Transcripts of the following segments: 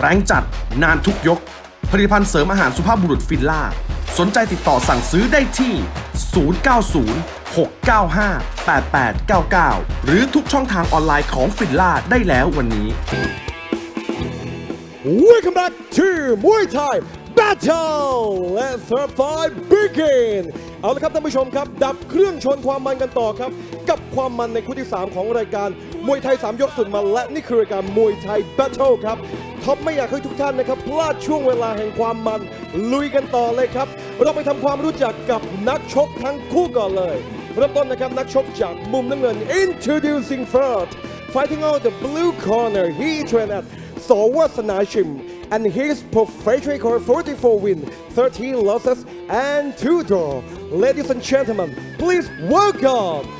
แรงจัด นานทุกยก ผลิตภัณฑ์เสริมอาหารสุภาพบุรุษฟินล่า สนใจติดต่อสั่งซื้อได้ที่ 090 695 8899 หรือทุกช่องทางออนไลน์ของฟินล่าได้แล้ววันนี้ Welcome back to Muay Thai Battle Let the fight begin เอาละครับท่านผู้ชมครับ ดับเครื่องชนความมันกันต่อครับ กับความมันในคู่ที่ 3 ของรายการ วยไทย 3 ยกสุดมันและนี่คือรายการมวยไทย Battle ครับท็อปไม่อยากให้ทุกท่านนะครับ พลาดช่วงเวลาแห่งความมัน ลุยกันต่อเลยครับ เราไปทำความรู้จักกับนักชกทั้งคู่ก่อนเลย เริ่มต้นนะครับ นักชกจากมุมน้ำเงิน Introducing first Fighting out the blue corner he trained at สวัสนาชิม and his professional record 44 win 13 losses and 2 draw ladies and gentlemen please welcome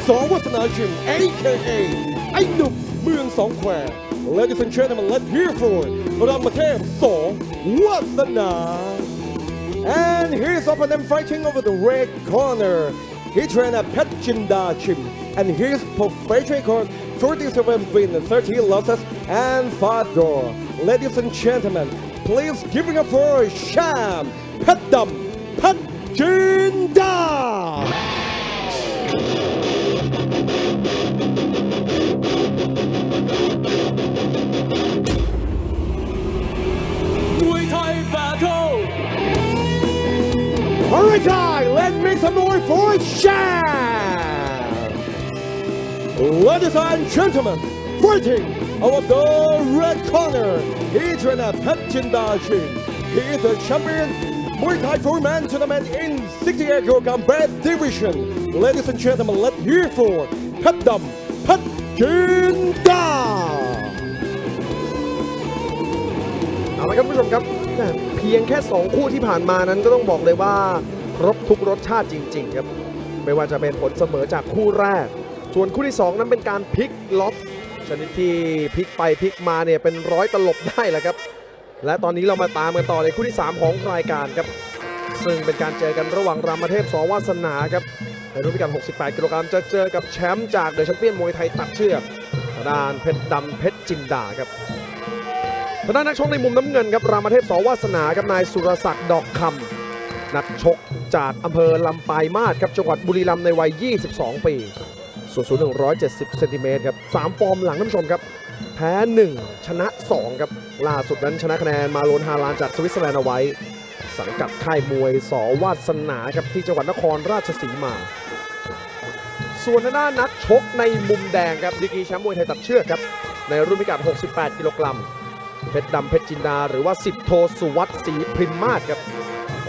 at สวัสนาชิม aka ไอ้หนุ่มเมืองสองแคว Ladies and gentlemen let's hear for รามเทพโสวัสนา And here's opponent fighting over the red corner. He trained at Pet Jinda Chim, and his professional record 47 wins, 13 losses, and 5 draw. Ladies and gentlemen, please give it up for Sham Pet Dum Guys, let's make some noise for Sham! Ladies and gentlemen, fighting out of the red corner, he trained at Pet Jindashin. He is the champion Muay Thai four-man tournament in 68 kilogram weight division. Ladies and gentlemen, let's hear for Pet Dum Pet Jinda! เอาละครับคุณผู้ชมครับ เพียงแค่ 2 คู่ที่ผ่านมานั้นก็ต้องบอกเลยว่า ครบทุกรสชาติจริง ๆ ครับ ไม่ว่าจะเป็นผลเสมอจากคู่แรก ส่วนคู่ที่ 2 นั้นเป็นการพลิกล็อกชนิดที่พลิกไปพลิกมาเนี่ยเป็นร้อยตลบได้แหละครับ และตอนนี้เรามาตามกันต่อในคู่ที่ 3 ของรายการครับ ซึ่งเป็นการเจอกันระหว่างรามเทพสวาสนาครับ ในรุ่นพิกัด 68 กิโลกรัมจะเจอกับแชมป์จากเดอะแชมเปี้ยนมวยไทยตัดเชือกทางด้านเพชรดำเพชรจินดาครับทางด้านนักชกในมุมน้ำเงินครับรามเทพสวาสนากับนายสุรศักดิ์ดอกคำนักชกจากอำเภอลำปายมาศครับจังหวัดบุรีรัมย์ในวัย 22 ปีส่วนสูง170เซนติเมตรครับ3ฟอร์มหลังท่านผู้ชมครับแพ้ 1 ชนะ 2 ครับล่าสุดนั้นชนะคะแนนมาโลนฮาลานจากสวิตเซอร์แลนด์เอาไว้ สังกัดค่ายมวยสวาสนาครับที่จังหวัดนครราชสีมา ส่วนทางด้านนักชกในมุมแดงครับดีกรีแชมป์มวยไทยตัดเชือกครับ ในรุ่นพิกัด 68 กิโลกรัมเพชรดำเพชรจินดา หรือว่าสิบโทสุวัตศรีพริมมาศครับ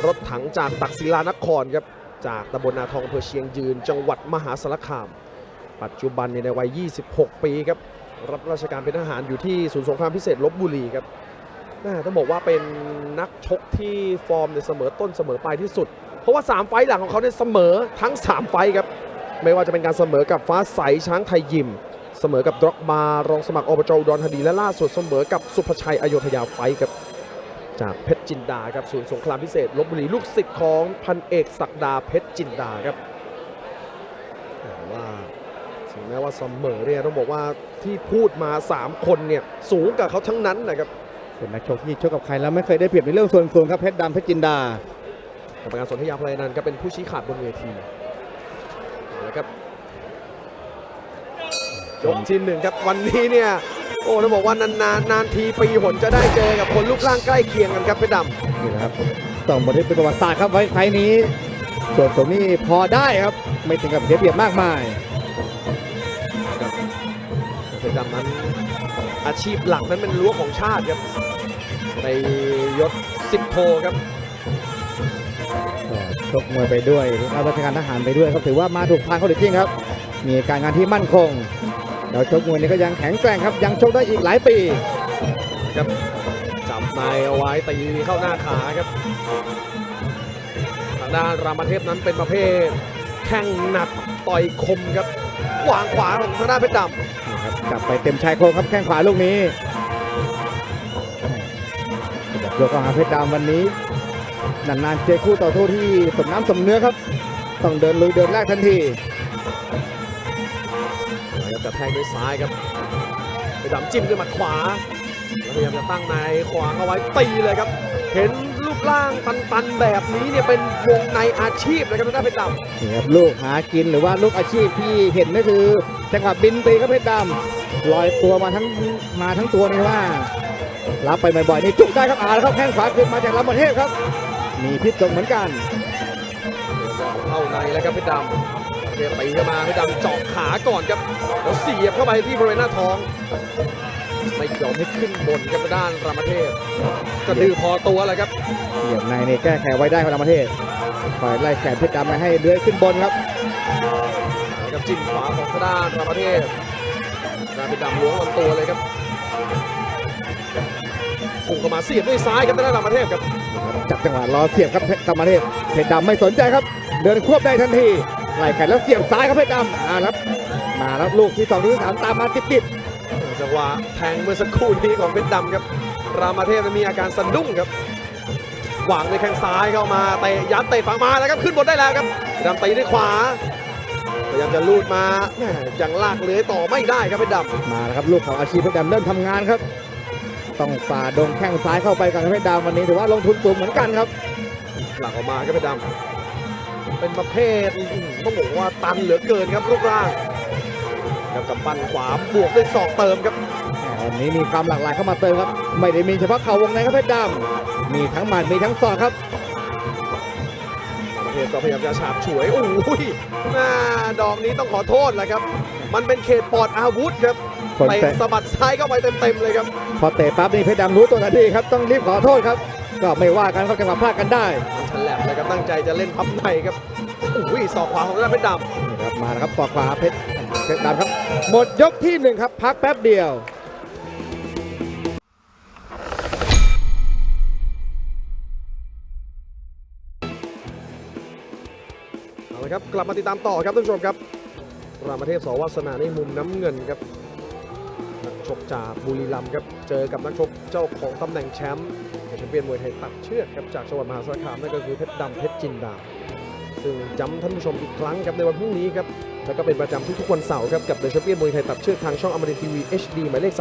รถถังจากตักศิลานครครับ จากตำบลนาทองอำเภอเชียงยืน จังหวัดมหาสารคาม ปัจจุบันในวัย 26 ปีครับ รับราชการเป็นทหารอยู่ที่ศูนย์สงครามพิเศษลบบุรีครับแม่ต้องบอกว่าเป็นนักชกที่ฟอร์มเนี่ยเสมอต้นเสมอปลายที่สุด เพราะว่า 3 ไฟต์หลังของเขาเนี่ยเสมอทั้ง 3 ไฟต์ครับ ไม่ว่าจะเป็นการเสมอกับฟ้าใสช้างไทยยิม เสมอกับดร็อกมารองสมัครอบจอุดอนธานีและล่าสุดเสมอกับสุภชัยอโยธยาไฟท์ครับจากเพชรจินดาครับศูนย์สงครามพิเศษลบบุรีลูกศิษย์ของพันเอกศักดาเพชรจินดาครับแต่ว่าถึงแม้ว่าเสมอเนี่ยต้องบอกว่าที่พูดมา 3 คนเนี่ยสูงกับเขาทั้งนั้นนะครับเป็นนักชกที่ชกกับใครแล้วไม่เคยได้เปรียบในเรื่องส่วนสูงครับเพชรดำเพชรจินดากรรมการสนธยาพลายนันท์ก็เป็นผู้ชี้ขาดบนเวทีเอาละครับ ยกที่หนึ่งครับวันนี้เนี่ย โอ้ต้องบอกว่านานๆนานทีปีหนจะได้เจอกับคนรูปร่างใกล้เคียงกันครับเพชรดำนี่แหละครับต้องบันทึกเป็นประวัติศาสตร์ครับไว้ไฟล์นี้ส่วนสูงนี่พอได้ครับ ไม่ถึงกับเสียเปรียบมากมายเพชรดำนั้นอาชีพหลักนั้นเป็นรั้วของชาติครับ ในยศสิบโทครับก็ชกมวยไปด้วยรับราชการทหารไปด้วยครับถือว่ามาถูกทางเขาจริงๆครับ มีการงานที่มั่นคง แล้วชกมวยนี่ก็ยังแข็งแกร่งครับ ยังชกได้อีกหลายปีครับจับในเอาไว้ตีเข้าหน้าขาครับ ทางด้านรามเทพนั้นเป็นประเภท แข้งหนักต่อยคมครับวางขวาของทางด้านเพชรดำนี่ครับจับไปเต็มชายโครงครับแข้งขวาลูกนี้ยกอาหารเพชรดำวันนี้นานๆเจอคู่ต่อสู้ที่สมน้ำสมเนื้อครับ ต้องเดินลุยเดินแรกทันที แล้วจะแทงด้วยซ้ายครับไปดำจิ้มด้วยหมัดขวาแล้วพยายามจะตั้งในขวางเอาไว้ตีเลยครับ เห็นรูปร่างตันๆแบบนี้เนี่ยเป็นวงในอาชีพเลยครับทางด้านเพชรดำนี่ครับลูกหากินหรือว่าลูกอาชีพที่เห็นก็คือจังหวะบินตีครับเพชรดำลอยตัวมาทั้งมาทั้งตัวนี่ว่า รับไปบ่อยๆนี่จุกได้ครับอ่าแล้วครับแข้งขวาขึ้นมาจากลำประเทศครับ มีพิษสงเหมือนกันเข้าในแล้วครับเพชรดำเรีย ตีเข้ามาเพชรดำเจาะขาก่อนครับแล้วเสียบเข้าไปที่บริเวณหน้าท้องไม่ยอมให้ขึ้นบนครับทางด้านรามเทพก็ดื้อพอตัวแหละครับเหยียบในนี่แก้แขนไว้ได้ของลำประเทศคอยไล่แขนเพชรดำมาให้เลื้อยขึ้นบนครับนะครับจิ้มขวาของทางด้านรามเทพทางด้านเพชรดำล้วงลำตัวเลยครับพุ่งเข้ามาเสียบด้วยซ้ายครับทางด้านรามเทพครับจับจังหวะรอเสียบครับเพชรกรรมเทพเพชรดำไม่สนใจครับ เดินควบได้ทันที ไล่แขนแล้วเสียบซ้ายครับเพชรดำอ่าครับมาแล้วลูกที่สองลูกที่สามตามมาติดจังหวะแทงเมื่อสักครู่นี้ของเพชรดำครับรามเทพมีอาการสะดุ้งครับวางด้วยแข้งซ้ายเข้ามาเตะยัดเตะฝังมาแล้วครับขึ้นบนได้แล้วครับเพชรดำตีด้วยขวาพยายามจะลูดมาแหม่ยังลากเลื้อยต่อไม่ได้ครับเพชรดำๆมาแล้วครับลูกของอาชีพเพชรดำเริ่มทำงานครับ ต้องฝ่าดงแข้งซ้ายเข้าไปกับเพชรดำวันนี้ถือว่าลงทุนสูงเหมือนกันครับ หลักออกมาครับเพชรดำ เป็นประเภทอื้อหือต้องบอกว่าตันเหลือเกินครับรูปร่างกับกับปั้นขวาบวกด้วยศอกเติมครับวันนี้มีความหลากหลายเข้ามาเติมครับ ไม่ได้มีเฉพาะเข่าวงในครับเพชรดำมีทั้งหมัดมีทั้งศอกครับต่างประเทศก็พยายามจะฉาบฉวยโอ้ยหน้าดอกนี้ต้องขอโทษแหละครับ มันเป็นเขตปลอดอาวุธครับคนเตะเตะสะบัดซ้ายเข้าไปเต็มๆเลยครับ พอเตะปั๊บนี่เพชรดำรู้ตัวทันทีครับต้องรีบขอโทษครับ ก็ไม่ว่ากันเขาจังหวะพลาดกันได้มัน ฉลับเลยครับตั้งใจจะเล่นพับในครับอุ้ยศอกขวาของด้านเพชรดนี่ครับมาแล้วครับต่อขวาเพชรเพชรดำครับ หมดยกที่หนึ่งครับ พักแป๊บเดียวำเอาละครับกลับมาติดตามต่อครับท่านผู้ชมครับรามเทพสวัสนาในมุมน้ำเงินครับนั กจากบุรีรัมย์ครับ เจอกับนักชกเจ้าของตำแหน่งแชมป์แชมเปี้ยนมวยไทยตัดเชือกครับจากจังหวัดมหาสารคามนั่นก็คือเพชรดำเพชรจินดา ซึ่งย้ำท่านผู้ชมอีกครั้งครับในวันพรุ่งนี้ครับ แล้วก็เป็นประจำทุกๆวันเสาร์ครับกับเดอะแชมเปี้ยนมวยไทยตัดเชือกทางช่องอมรินทีวี HD หมายเลข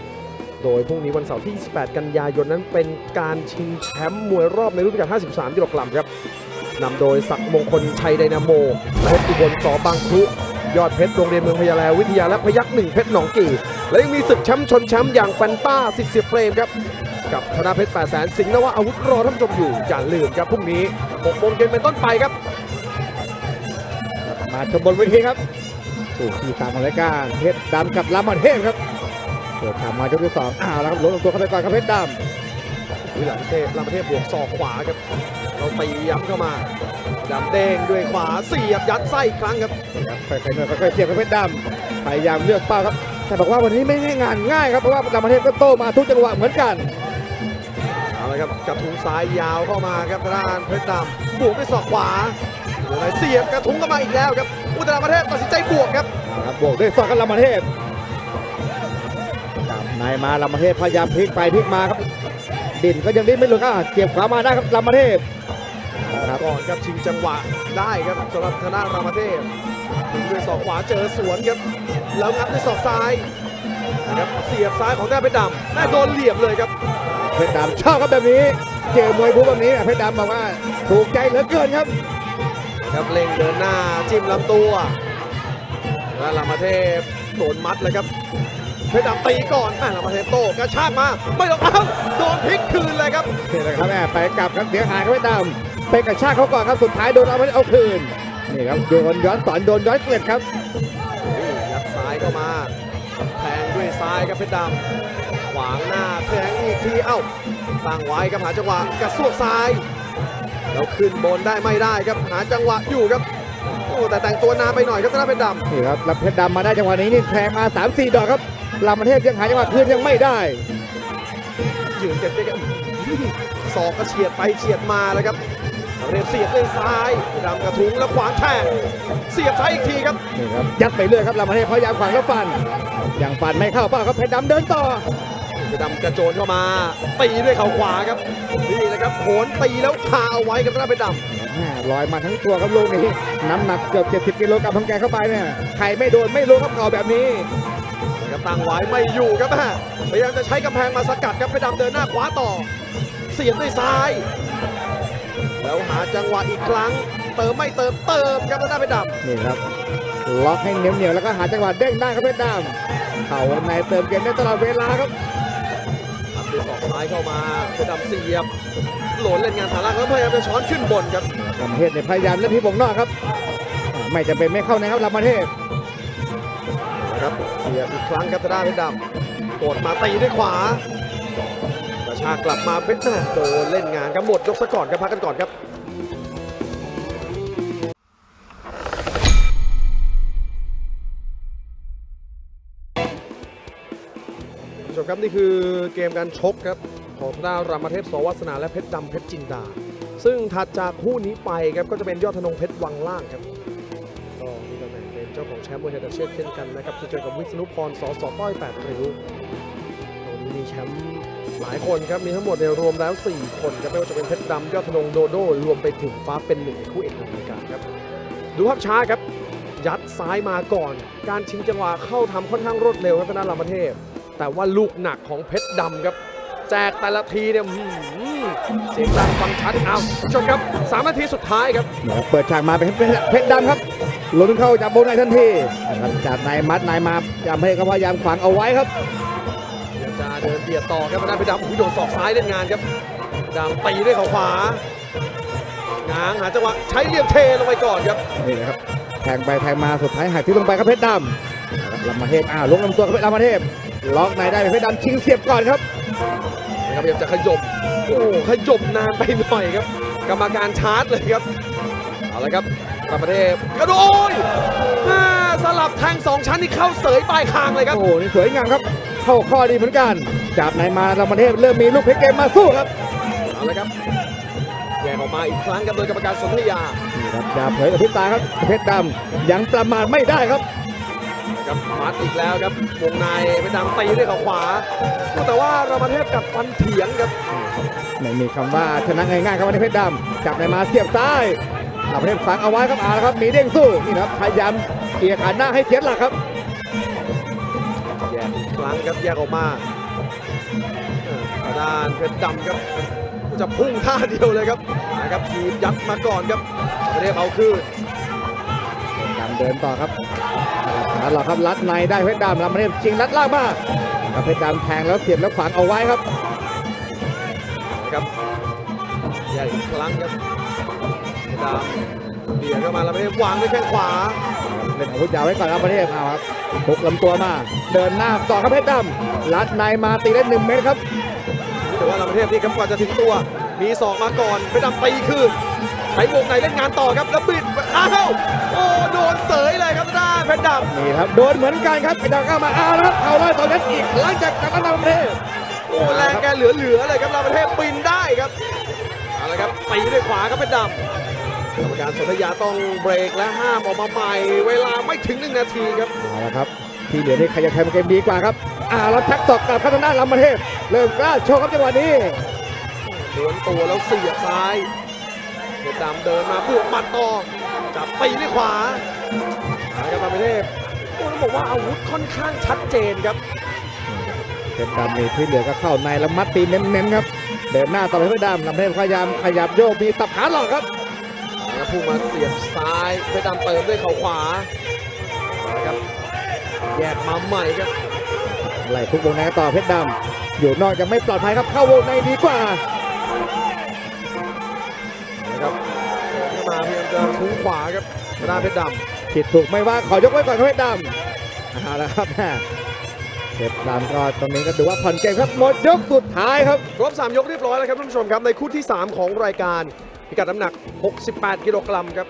34โดยพรุ่งนี้วันเสาร์ที่ 28 กันยายนนั้นเป็นการชิงแชมป์มวยรอบในรุ่นพิกัด 53กิโลกรัมครับ นำโดยศักดิ์มงคลชัยไดนาโมเพชรอุบลสอบางครุยอดเพชรโรงเรียนเมืองพยาแลวิทยาและพยักหนึ่งเพชรหนองกี่ และยังมีศึกแชมป์ชนแชมป์อย่างแฟนต้าสิทธิ์เสียเปรมครับ กับธนาเพชร8แสนสิงห์นวะอาวุธรอท่านผู้ชมอยู่ อย่าลืมครับพรุ่งนี้6โมงเย็นเป็นต้นไปครับ มาชมบนเวทีครับผู้ที่ตามของรายการเพชรดำกับลามันเทพครับเปิดทางมายกที่สองอ้าวแล้วครับหลวมตัวเข้าไปก่อนครับเพชรดวิลาเทพลำเทพบวกศอกขวาครับ เราตีย้ำเข้ามาดำเด้งด้วยขวาเสียบยัดไส้อีกครั้งครับำครับค่อยๆหน่อยค่อยๆเสียบกับเพชรดำพยายามเลือกเป้าครับ แต่บอกว่าวันนี้ไม่ใช่งานง่ายครับเพราะว่าลามันเทพก็โต้มาทุกจังหวะเหมือนกันเอาละครับกระทุ้งซ้ายยาวเข้ามาครับทางด้านเพชรดำบวกด้วยศอกขวาเดี๋ยวไหนเสียบกระทุ้งเข้ามาอีกแล้วครับอุตราประเทศตัดสินใจบวกครับเอาครับบวกด้วยศอกกับลามันเทพจับนายมาลามันเทพพยายามพลิกไปพลิกมาครับดินก็ยังดิ้นไม่หลุดก็เก็บขวามาได้ครับลามันเทพเอาครับก่อนครับชิงจังหวะได้ครับสำหรับธนารามาเทพถึงด้วยศอกขวาเจอสวนครับ แล้วงัดด้วยศอกซ้ายนะครับเสียบซ้ายของด้านเพชรดำแม่โดนเหลี่ยมเลยครับ เพชรดำชอบครับแบบนี้ เจอมวยบู๊แบบนี้เพชรดำบอกว่าถูกใจเหลือเกินครับ ครับเล็งเดินหน้าจิ้มลำตัวแล้วรามาเทพโดนมัดเลยครับเพชรดำตีก่อนแม่รามาเทพโต้กระชากมาไม่ต้องเอาโดนพลิกคืนเลยครับนี่แหละครับแม่ไปกลับครับเสียหายครับเพชรดำไปกระชากเขาก่อนครับสุดท้ายโดนเอาไปเอาคืนนี่ครับโดนย้อนสอนโดนย้อนเกล็ดครับนี่ยัดซ้าย เข้ามาแทงด้วยซ้ายครับเพชรดำขวางหน้าแทงอีกทีเอ้าตั้งไว้ครับหาจังหวะกระซวกซ้ายแล้วขึ้นบนได้ไม่ได้ครับหาจังหวะอยู่ครับโอ้แต่แต่งตัวนานไปหน่อยครับธนาเพชรดำนี่ครับรับเพชรดำมาได้จังหวะนี้นี่แทงมา 3 4 ดอกครับลำประเทศยังหาจังหวะคืนยังไม่ได้ยืนเก็บได้กันศอกก็เฉียดไปเฉียดมาแล้วครับ เรียบเสียบด้วยซ้ายเพชรดำกระทุ้งแล้วขวางแทงเสียบซ้ายอีกทีครับนี่ครับยัดไปเรื่อยครับลำประเทศพยายามขวางแล้วฟันยังฟันไม่เข้าเป้าครับเพชรดำเดินต่อเพชรดำกระโจนเข้ามาตีด้วยเข่าขวาครับนี่แหละครับโหนตีแล้วคาเอาไว้ครับทางด้านเพชรดำแม่ลอยมาทั้งตัวครับลูกนี้น้ำหนักเกือบ70กิโลกรัมของแกเข้าไปเนี่ยใครไม่โดนไม่รู้ครับเข่าแบบนี้นะครับตั้งไว้ไม่อยู่ครับแม่พยายามจะใช้กำแพงมาสกัดครับเพชรดำเดินหน้าขวาต่อ เสียบด้วยซ้าย แล้วหาจังหวะอีกครั้ง เติมไม่เติมเติมครับทางด้านเพชรดำนี่ครับล็อกให้เหนียวเหนียวๆแล้วก็หาจังหวะเด้งได้ครับเพชรดำเข่าวงในเติมเกมได้ตลอดเวลาครับตัดด้วยศอกซ้ายเข้ามาเพชรดำเสียบโหลนเล่นงานฐานล่างแล้วพยายามจะช้อนขึ้นบนครับลำประเทศเนี่ยพยายามเล่นที่วงนอกครับอ่าไม่จะเป็นไม่เข้านะครับลำประเทศนะครับเสียบอีกครั้งครับทางด้านเพชรดำกดมาตีด้วยขวา กระชากลับมาเพชรแม่โดนเล่นงานครับหมดยกซะก่อนครับพักกันก่อนครับผู้ชมครับนี่คือเกมการชกครับของท้านรามเทพสวัสนาและเพชรดำเพชรจินดา ซึ่งถัดจากคู่นี้ไปครับก็จะเป็นยอดธนงเพชรวังล่างครับก็มีตำแหน่งเป็นเจ้าของแชมป์มวยไทยดัชเช่นเช่นกันนะครับจะเจอกับวิษณุพรสอสอต้อยแปดริ้วตรงนี้มีแชมป์ หลายคนครับมีทั้งหมดเนี่ยรวมแล้ว 4 คนครับไม่ว่าจะเป็นเพชรดำยอดธนงโดโดรวมไปถึงฟ้าเป็นหนึ่งในคู่เอกของรายการครับ ดูภาพช้าครับ ยัดซ้ายมาก่อน การชิงจังหวะเข้าทำค่อนข้างรวดเร็วครับทางด้านรามเทพ แต่ว่าลูกหนักของเพชรดำครับแจกแต่ละทีเนี่ยเสียงดังฟังชัดเอาชมครับสามนาทีสุดท้ายครับเปิดฉากมาเป็นเพชรดำครับลุ้นเข้าจับวงในทันทีนะครับจับในมัดในมาจำให้เขาพยายามขวางเอาไว้ครับ เดี๋ยวจะเดินเบียดต่อครับทางด้านเพชรดำอุ้ยโดนศอกซ้ายเล่นงานครับดำตีด้วยเขาขวาง้างหาจังหวะใช้เหลี่ยมเทลงไปก่อนครับนี่นะครับแทงไปแทงมาสุดท้ายหักที่ลงไปครับเพชรดำนะครับลำมาเทพอ้าวลงลำตัวครับเพชรลำมาเทพล็อกในได้เป็นเพชรดำชิงเสียบก่อนครับนะครับพยายามจะขยมโอ้ขยมนานไปหน่อยครับ กรรมการชาร์จเลยครับเอาละครับกรรมเทพกระโดดแม่สลับแทงสองชั้นนี่เข้าเสยปลายคางเลยครับโอ้โหนี่สวยงามครับ เข้าข้อดีเหมือนกัน จับในมาลำมาเทพเริ่มมีลูกเพชรเกมมาสู้ครับเอาละครับแยกออกมาอีกครั้งครับโดยกรรมการสนธยานี่ครับอย่าเผยกับพริบตาครับเพชรดำยังประมาทไม่ได้ครับครับมัดอีกแล้วครับวงในไปดำตีด้วยเขาขวา แต่ว่าเรามาเทพกับฟันเถียงครับไม่มีคำว่าชนะง่ายๆครับวันนี้เพชรดำจับในมาเสียบซ้ายลำมาเทพฝังเอาไว้ครับเอาละครับมีเด้งสู้นี่นะครับพยายามเกี่ยขาหน้าให้เสียหลักครับแยกอีก ครั้งครับแยกออกมาอ่าทางด้านเพชรดำครับจะพุ่งท่าเดียวเลยครับนะครับทีมยัดมาก่อนครับไม่ได้เอาคืนดำเดินต่อครับแล้วหรอครับรัดในได้เพชรดำลำมาเทพจริงรัดล่างมากครับเพชรดำแทงแล้วเสียบแล้วขวางเอาไว้ครับนะครับแยกอีกครั้งครับเพชรดำเบียดเข้ามาแล้วไม่ได้วางด้วยแข้งขวา เล่นอาวุธยาวไว้ก่อนครับประเทศเอาครับพุกลำตัวมา เดินหน้าต่อครับเพชรดำรัดในมาตีได้หนึ่งเมตรครับแต่ว่าลำเทพนี่ครับกว่าจะถึงตัว มีศอกมาก่อนไปดำตีคืนใช้วงในเล่นงานต่อครับแล้วบิดอ้าวโอ้โดนเสยเลยครับทางด้านเพชรดำนี่ครับโดนเหมือนกันครับเพชรดำเข้ามาอ้าวแล้วเอาเลยตอนนั้นอีกหลังจากการนำประเทศโอ้แรงแกเหลือๆเลยครับลำเทพปีนได้ครับเอาละครับตีด้วยขวาครับเพชรดำ กรรมการสนธยาต้องเบรกและห้ามออกมาใหม่ เวลาไม่ถึงหนึ่งนาทีครับเอาละครับ ที่เหลือนี่ใครจะทำเกมดีกว่าครับอ้าวแล้วชักตอกกลับเข้าทางด้านลำประเทศ เริ่มกล้าโชว์ครับจังหวะนี้ม้วนตัวแล้วเสียบซ้ายเพชรดำเดินมาบวกหมัดต่อจับตีด้วยขวาเอาละครับลำเทพโอ้ต้องบอกว่าอาวุธค่อนข้างชัดเจนครับเพชรดำนี่ที่เหลือก็เข้าในแล้วมัดตีเน้นๆครับเดินหน้าต่อไปเพชรดำลำประเทศพยายามขยับโยกมีสับขาหลอกครับแล้ว พุ่งมาเสียบซ้ายเพชรดำเติมด้วยเข่าขวานะครับแยกมาใหม่ครับไล่ทุกวงในต่อเพชรดำอยู่นอกจะไม่ปลอดภัยครับเข้าวงในดีกว่านะครับเข้ามาพยายามจะทุ้งขวาครับทางด้านเพชรดผิดถูกไม่ว่าขอยกไว้ก่อนครับเพชรดำเอาละครับแม่เพชรดำก็ตรงนี้ก็ถือว่าผ่อนเกมครับหมดยกสุดท้ายครับำครบ3ยกเรียบร้อยแล้วครับท่านผู้ชมครับในคู่ที่ 3 ของรายการ พิกัดน้ำหนัก 68 กิโลกรัมครับ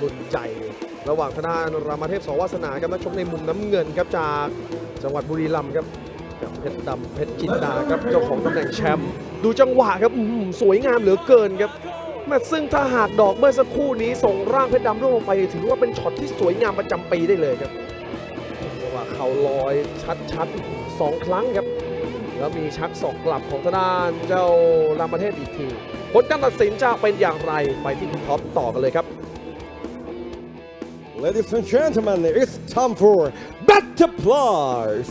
รุ่นใหญ่ระหว่างทางด้านรามเทพสวาสนาครับนักชกในมุมน้ำเงินครับจากจังหวัดบุรีรัมย์ครับกับเพชรดำเพชรจินดาครับเจ้าของตำแหน่งแชมป์ดูจังหวะครับอื้อหือสวยงามเหลือเกินครับแม่ซึ่งถ้าหากดอกเมื่อสักครู่นี้ส่งร่างเพชรดำร่วงลงไปถือว่าเป็นช็อตที่สวยงามประจำปีได้เลยครับจังหวะเข่าลอยชัดๆสองครั้งครับ แล้วมีชักศอกกลับของทางด้านเจ้ารามประเทศอีกที ผลการตัดสินจะเป็นอย่างไรไปที่คุณท็อปต่อกันเลยครับ Ladies and gentlemen it's time for Battle Plus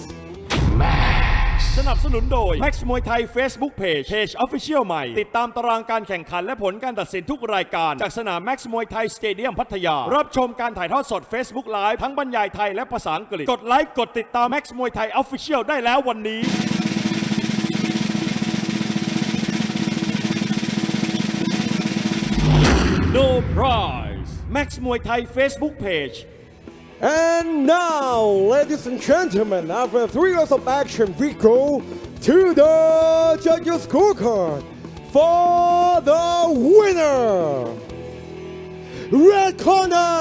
สนับสนุนโดย Max มวยไทย Facebook Page Page Official ใหม่ ติดตามตารางการแข่งขันและผลการตัดสินทุกรายการ จากสนาม Max มวยไทยสเตเดียมพัทยา รับชมการถ่ายทอดสด Facebook Live ทั้งบรรยายไทยและภาษาอังกฤษ กดไลค์ กดติดตาม Max มวยไทย Official ได้แล้ววันนี้ No prize Max มวยไทย Facebook Page And now, ladies and gentlemen, after three rounds of action, we go to the judges' scorecard for the winner. Red corner.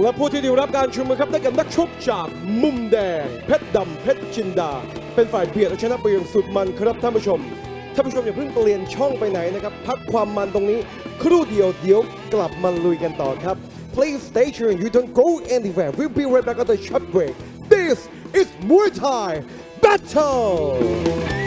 และผู้ที่ได้รับการชูมือครับได้แก่นักชกจากมุมแดง เพชรดำเพชรจินดา เป็นฝ่ายเบียดเอาชนะไปอย่างสุดมันครับท่านผู้ชม ท่านผู้ชมอย่าเพิ่งเปลี่ยนช่องไปไหนนะครับ พักความมันตรงนี้ ครู่เดียวเดี๋ยวกลับมาลุยกันต่อครับ Please stay tuned you don't go anywhere we'll be right back after short break this is Muay Thai Battle